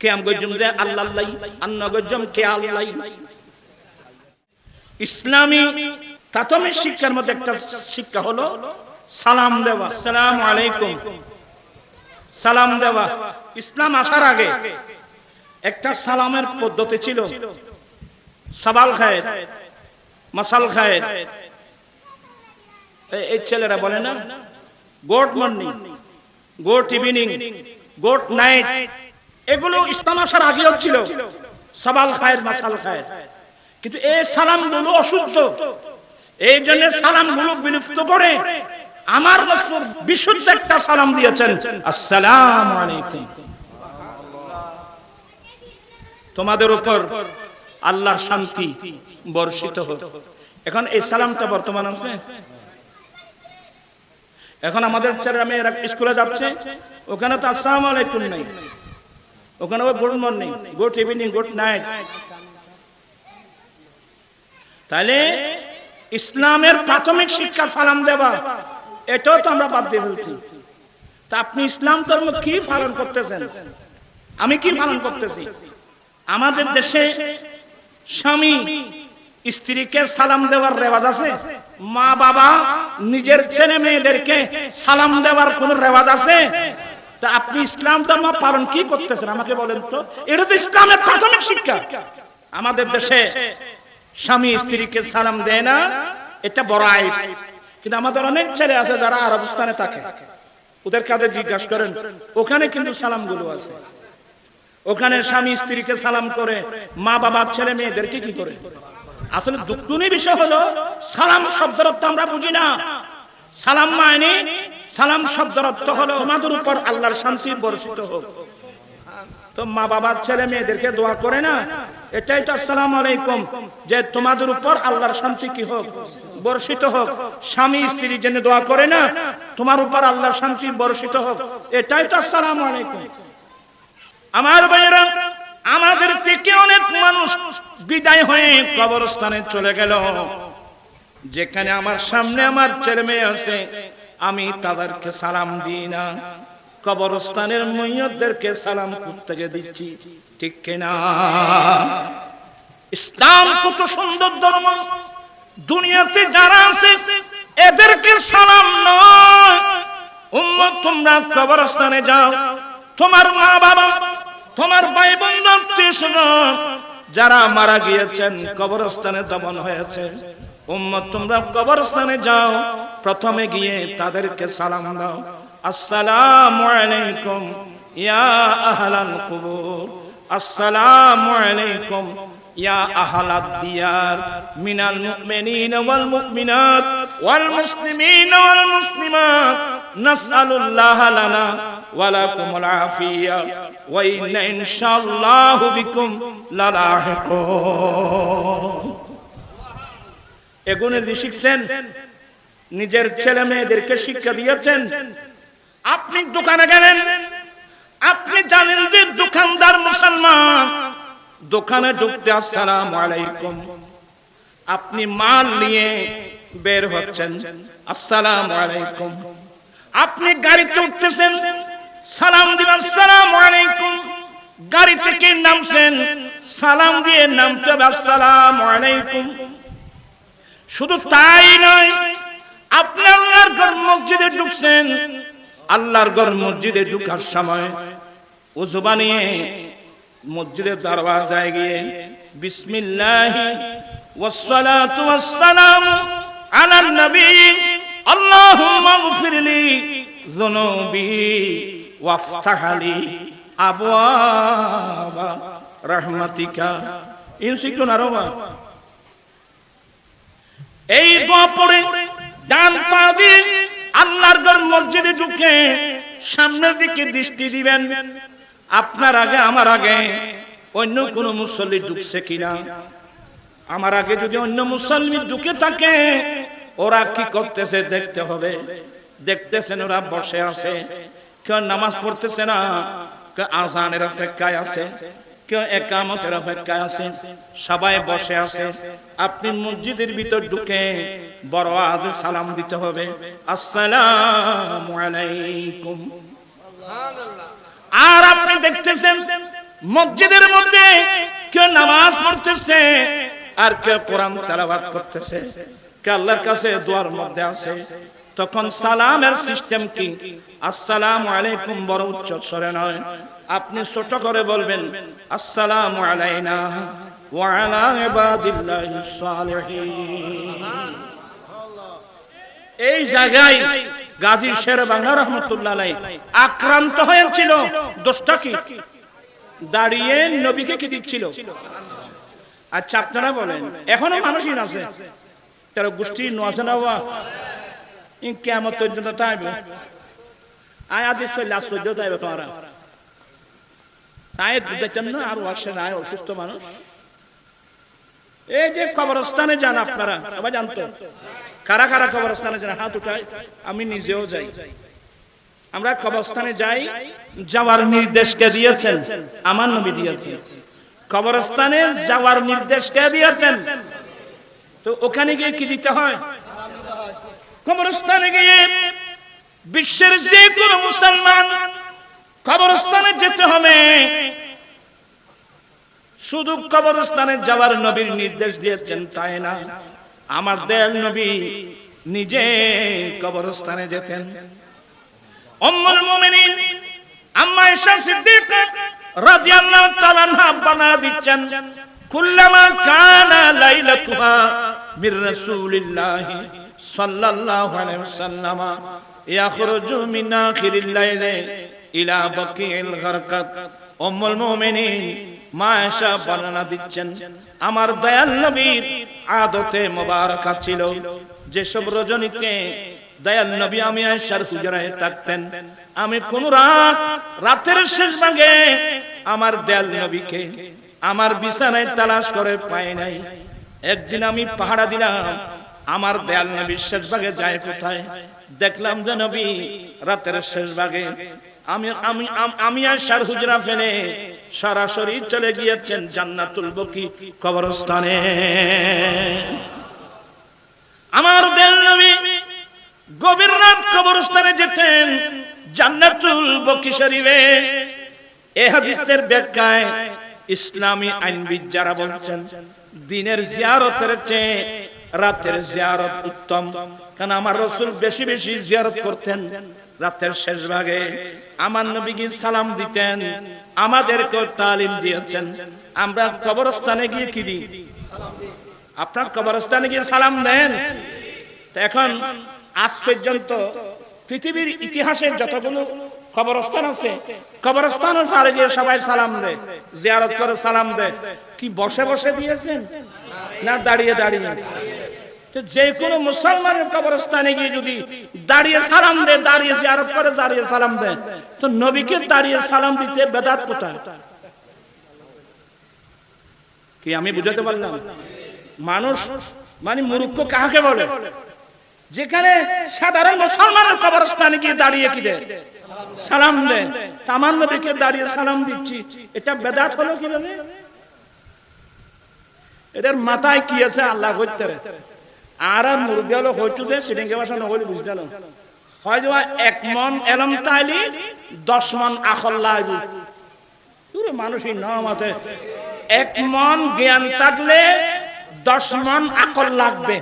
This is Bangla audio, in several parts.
কেয়াম গজ্জম যে আল্লাহ আন্ন গজ্জম কে আল্লাহ ইসলামী প্রাথমিক শিক্ষার মধ্যে একটা শিক্ষা হলো সালাম দেওয়া। সালাম আলাইকুম। সালাম দেওয়া। ইসলাম আসার আগে একটা সালামের পদ্ধতি ছিল। সাবাল খায় মাসাল খায় এই ছেলেরা বলে না, good morning, good evening, good night. এগুলো ইসলাম আসার আগেও ছিল। সাবাল খায়ের মাসাল খায়ের। কিন্তু এই সালামগুলো অশুদ্ধ। এই জন্য সালামগুলো বিলুপ্ত করে আমার রাসূল বিশুদ্ধ একটা সালাম দিয়েছেন। আসসালামু আলাইকুম। তোমাদের উপর আল্লাহর শান্তি বর্ষিত হোক। এখন এই সালামটা বর্তমান আছে। এখন আমাদের ছেলেরা মেয়েরা স্কুলে যাচ্ছে। ওখানে তো আসসালাম আলাইকুম নাই। ওখানে আবার good morning good evening good night তাহলে ইসলামের প্রাথমিক শিক্ষা সালাম দেওয়া, এটাও তো আমরা বাদ দিয়ে ফেলছি। তা আপনি ইসলাম ধর্ম কি পালন করতেছেন? আমি কি পালন করতেছি? আমাদের দেশে স্বামী স্ত্রীকে সালাম দেওয়ার রেওয়াজ আছে? মা বাবা নিজের ছেলে মেয়েদেরকে সালাম দেওয়ার কোন রেওয়াজ আছে? তা আপনি ইসলাম ধর্ম পালন কি করতেছেন? আমাকে বলেন তো। এটা তো ইসলামের প্রাথমিক শিক্ষা। আমাদের দেশে স্বামী স্ত্রীকে সালাম দেয় না, এটা বড় আইব কিন্তু আমাদের অনেক ছেলে আছে যারা আরব স্থানে থাকে। ওদের কাছে জিজ্ঞাসা করেন, ওখানে কিন্তু সালামগুলো আছে? ওখানে স্বামী স্ত্রীকে সালাম করে, মা বাবা ছেলে মেয়েদেরকে কি করে? আসলে দুঃখজনক বিষয় হলো, সালাম শব্দের অর্থ আমরা বুঝি না। সালাম মানে সালাম শব্দের অর্থ হলো, তোমাদের উপর আল্লাহর শান্তি বর্ষিত হোক। তো মা বাবার ছেলে মেয়েদেরকে দোয়া করে না? এটাই তো আসসালাম আলাইকুম, যে তোমাদের উপর আল্লাহর শান্তি কি হোক, বর্ষিত হোক। স্বামী স্ত্রীর জন্য দোয়া করে না, তোমার উপর আল্লাহর শান্তি বর্ষিত হোক। এটাই তো আসসালাম আলাইকুম। আমার ভাইয়েরা, আমাদের থেকে অনেক মানুষ বিদায় হয়ে কবরস্থানে চলে গেল। যেখানে আমার সামনে আমার ছেলে মেয়ে আছে আমি তাদেরকে সালাম দিই না। কবরস্থানের মৈয়তদেরকে সালাম করতে দিচ্ছি। ঠিক কিনা? ইসলাম কত সুন্দর ধর্ম। দুনিয়াতে যারা আছে, এদেরকে সালাম নয়। উম্মত, তোমরা কবরস্থানে যাও। তোমার মা বাবা তোমার ভাই বোন যারা মারা গিয়েছেন, কবরস্থানে দমন হয়েছে। উম্মত, তোমরা কবরস্থানে যাও। প্রথমে গিয়ে তাদেরকে সালাম দাও। আসসালামু আলাইকুম, ইয়া আহলাল কুবুর। আসসালামু আলাইকুম, ইয়া আহলাদ দিয়ার। মিনাল মুমিনিন ওয়াল মুমিনাত, ওয়াল মুসলিমিন ওয়াল মুসলিমাত। নাসআলুল্লাহ লানা ওয়া লাকুমুল আফিয়া। ওয়া ইন্না ইনশাআল্লাহু বিকুম লালাহিকুন। দিয়ে শিখছেন, নিজের ছেলে মেয়েদেরকে শিক্ষা দিয়েছেন। আপনি দোকানে গেলেন, আপনি জানেন যে দোকানদার মুসলমান। দোকানে ঢুকতে আসসালাম আলাইকুম। আপনি মাল নিয়ে বের হচ্ছেন, আসসালাম আলাইকুম। আপনি গাড়িতে উঠতেছেন, সালাম দিবেন সালাম আলাইকুম। গাড়ি থেকে নামছেন, সালাম দিয়ে নামতে আসসালাম আলাইকুম। শুধু তাই নয়, আপনি আল্লাহর ঘর মসজিদে ঢুকছেন। আল্লাহর ঘর মসজিদে ঢুকার সময় উজু বানিয়ে মসজিদের দরওয়াজায় গিয়ে বিসমিল্লাহি ওয়াসসালাতু ওয়াসসালামু আলান নবী, আল্লাহুম্মা গফিরলি যুনুবি ওয়াফতাহ লি আবওয়াবা রাহমাতিকা। ইনসিকুন আরবা এই দোয়া পড়ে ডান পা দিয়ে আল্লাহর ঘর মসজিদে ঢুকে সামনের দিকে দৃষ্টি দিবেন। আপনার আগে, আমার আগে অন্য কোন মুসল্লি ঢুকছে কিনা? আমার আগে যদি অন্য মুসল্লি ঢুকে থাকে, ওরা কি করতেছে দেখতে হবে। দেখতেছেন, ওরা বসে আছে। কেউ নামাজ পড়তেছে না আজানের অপেক্ষায় আছে। কেউ একামতের অপেক্ষায় আছে, সবাই বসে আছে। আপনি মসজিদের ভিতর ঢুকে বড় আজ সালাম দিতে হবে। আসসালামু আলাইকুম। আর আপনি দেখতেছেন, মসজিদের মধ্যে কেউ নামাজ পড়তেছে আর কেউ কোরআন তেলাওয়াত করতেছে। কে আল্লাহর কাছে দোয়ার মধ্যে আছে। তখন সালামের সিস্টেম কি? আসসালামু আলাইকুম বড় উচ্চ স্বরে নয়। আপনি ছোট করে বলবেন, আসসালাম আলাইনা এই জায়গায় গাজী শের বাংলা রহমতুল্লাহ আক্রান্ত হয়েছিল। দোষটা কি? দাঁড়িয়ে নবীকে কি দিচ্ছিল? আচ্ছা আপনারা বলেন, এখনও মানুষই আছে তারা গোষ্ঠী নছে না পর্যন্ত তাইবে আয় আদি চল্লাস চোদ্দ তাইবে তোমারা তাই দেখতেন না আর নাই অসুস্থ মানুষ এই যে কবরস্থানে যান আপনারা সবাই জানতো কারা কারা কবরস্থানে যান হাত উঠায় আমি নিজেও যাই আমরা কবরস্থানে যাই যাওয়ার নির্দেশ কে দিয়েছেন আমার নবী দিয়েছেন কবরস্থানে যাওয়ার নির্দেশ কে দিয়েছেন তো ওখানে গিয়ে কি দিতে হয় কবরস্থানে গিয়ে বিশ্বের যে কোনো মুসলমান কবরস্থানে যেতে হবে। শুধু কবরস্থানে যাওয়ার নবীর নির্দেশ দিয়েছেন তাই না? আমার দয়াল নবী নিজে কবরস্থানে যেতেন। উম্মুল মুমিনিন আম্মা আয়েশা সিদ্দিকা রাদিয়াল্লাহু তাআলা বানা দিচ্ছেন, কুল্লামা কানা লাইলাতুহা মির রাসূলিল্লাহি সাল্লাল্লাহু আলাইহি ওয়াসাল্লাম, ইয়াখরুজু মিন আখিরিল লাইলি ইলা বাকিল গারকাত। উম্মুল মুমিনিন মা আয়েশা বর্ণনা দিচ্ছেন, আমার দয়াল নবীর আদতে মোবারকা ছিল, যেসব রজনীতে দয়াল নবী আমি আয়েশার হুজরায় থাকতেন, আমি কোন রাত, রাতের শেষ ভাগে আমার দয়াল নবীকে আমার বিছানায় তালাশ করে পাই নাই। একদিন আমি পাহাড়া দিলাম আমার দয়াল নবীর শেষ ভাগে যায় কোথায়? দেখলাম যে নবী রাতের শেষ ভাগে। আমি আমি আমি আর সার হুজরা ফেলে সরাসরি চলে গিয়েছেন জান্নাতুল বকি কবরস্থানে। আমার দেল নবী গভীর রাত কবরস্থানে যেতেন জান্নাতুল বকি শরীফে। এ হাদিসের ব্যাখ্যায় ইসলামী আইনবিদ যারা বলছেন, দিনের জিয়ারতের চেয়ে রাতের জিয়ারত উত্তম। কারণ আমার রসুল বেশি বেশি জিয়ারত করতেন? রাতের শেষ ভাগে আমার নবীকে সালাম দিতেন আমাদেরকে তালিম দিয়েছেন। আমরা কবরস্থানে গিয়ে কি দিই? আপনার কবরস্থানে গিয়ে সালাম দেন। এখন আজ পর্যন্ত পৃথিবীর ইতিহাসের যতগুলো কবরস্থান আছে কবরস্থানের পারে গিয়ে সবাই সালাম দেয়, জিয়ারত করে সালাম দেয়। কি বসে বসে দিয়েছেন? না, দাঁড়িয়ে দাঁড়িয়ে। যে কোনো মুসলমানের কবরস্থানে গিয়ে যদি দাঁড়িয়ে সালাম দেয়, দাঁড়িয়ে জিয়ারত করে, দাঁড়িয়ে সালাম দেয়, তো নবীকে দাঁড়িয়ে সালাম দিতে বেদাত কোথায়? কি আমি বুঝাতে পারলাম? মানুষ মানে মূর্খ কাহাকে বলে? যেখানে সাধারণ মুসলমানের কবরস্থানে গিয়ে দাঁড়িয়ে কি দেয়? সালাম দেয়। তামান নবীকে দাঁড়িয়ে সালাম দিচ্ছি। এটা বেদাত হলো কীভাবে? এদের মাথায় কি আছে? আল্লাহ করতে আর আর মুরব্বী হলো হইতু দে সিডিংকে ভাষা নহলি বুঝতে গেল হয় যে এক মন এলম তাইলি, দশ মন আখল পুরো মানুষই নমাতে এক মন জ্ঞান থাকলে দশ মন আকল লাগবে।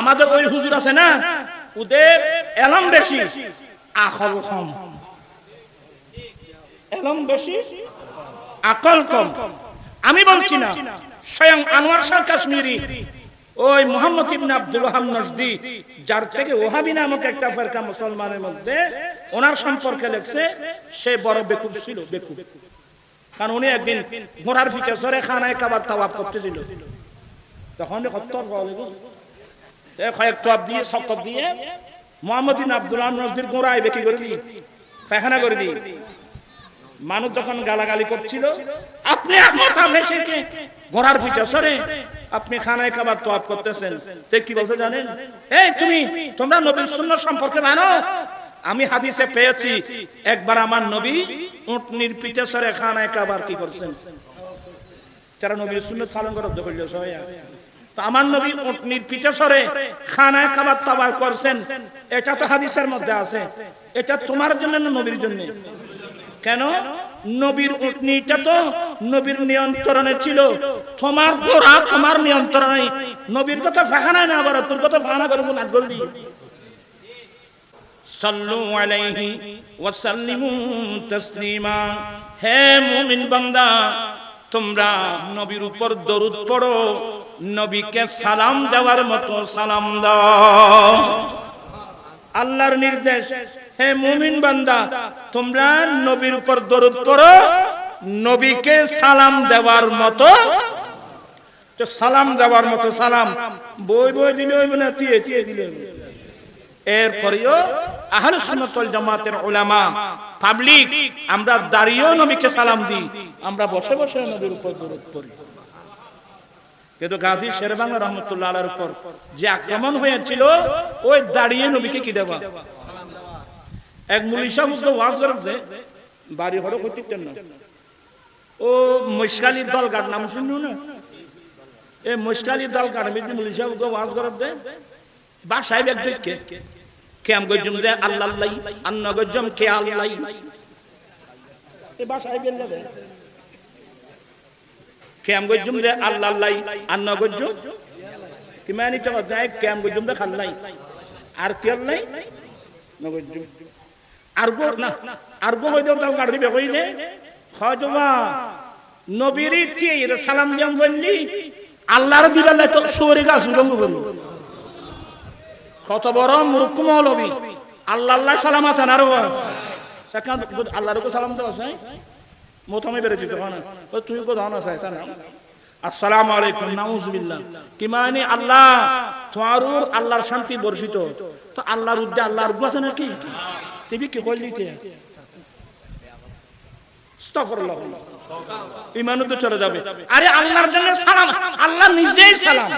আমাদের ওই হুজুর আছে না? ওদের এলম বেশি আকল কম। এলম বেশি আকল কম। আমি বলছি না স্বয়ং আনোয়ার শাহ কাশ্মীরি। ওই মোহাম্মদ ইবনে আব্দুল ওহাব নজদি, যার থেকে ওহাবি নামক একটা ফেরকা মুসলমানের মধ্যে ওনার সম্পর্কে লেখছে, সে বড় বেকুব ছিল, বেকুব। কারণ উনি একদিন ঘোড়ার সরে খানায় তাওয়াব করতেছিল। তখন কয়েক টপ দিয়ে সব টপ দিয়ে মোহাম্মদ ইবনে আব্দুল নজদির ঘোড়ায় বেকি করে পায়খানা করে মানুষ যখন গালাগালি করছিল, আপনি ভেসেকে ঘোড়ার পিঠে, সরে। আপনি খানায় খাবার তোয়াব করতেছেন। তে কি বলতে জানেন? এই, তুমি, তোমরা নবীর সুন্নাহ সম্পর্কে জানো? আমি হাদিসে পেয়েছি, একবার আমার নবী উটনির পিঠে সরে খানায় খাবার কি করছেন? তারা নবীর সুন্নাহ পালন করার দখল আমার নবী উটনির পিঠে সরে খানায় খাবার তাবার করছেন। এটা তো হাদিসের মধ্যে আছে। এটা তোমার জন্য না নবীর জন্য? কেন? নবীর উটনিটা তো নবীর নিয়ন্ত্রণে ছিল। তোমার ঘোড়া তোমার নিয়ন্ত্রণে নবীর কথা ফাঁকানা না আবার তোর কথা ফাঁকা করে না করলি সাল্লু আলাইহি ওয়া সাল্লিমু তাসলিমা। হে মুমিন বান্দা, তোমরা নবীর উপর দরুদ পড়ো, নবীকে সালাম দেওয়ার মতো সালাম দাও। আল্লাহর নির্দেশ হে মুমিন বান্দা, তোমরা নবীর উপর দরুদ পড়ো, নবীকে সালাম দেওয়ার মতো। সালাম দেওয়ার মতো সালাম। বই বই দিলে তিয়ে তিয়ে দিলে এরপরেও জামাতের উলামা, পাবলিক, আমরা দাঁড়িয়েও নবীকে সালাম দিই, আমরা বসে বসে নবীর উপর দরুদ পড়ি। কিন্তু গাজী শের বাংলা রহমতুল্লাহ আলার উপর যে আক্রমণ হয়েছিল, ওই দাঁড়িয়ে নবীকে কি দেওয়া? এক মুলিশা বুঝতে ওয়াজ করেছে বাড়ি হড়ো করতে না ও মুশকালির দল গার নাম শুনলো না? এই মুশকালির দল গার মিদি মুলিশা বুঝতে ওয়াজ করার দে বাসায় এক দেখে কেম গজ্জম দে আল্লাহ লাই, আন্ন গজ্জম কে আল্লাহ এ বাসায় বেরলে দেয় কেম গজ্জুম দে আল্লাহ লাই, আন্ন গজ্জুম কি মানি তো দেয় কেম গজ্জুম দে খাল্লাই আর কি আল্লাই নগজ্জুম আল্লাহর আল্লাহ আল্লাহ সালাম তুই আলাইকুম মানে আল্লাহ? আল্লাহর শান্তি বর্ষিত। তো আল্লাহর উদ্দে আল্লাহর গু আছে নাকি? তুমি কি কইলি তে ইমানও তো চলে যাবে আরে আল্লাহর জন্য সালাম আল্লাহ নিজেই সালাম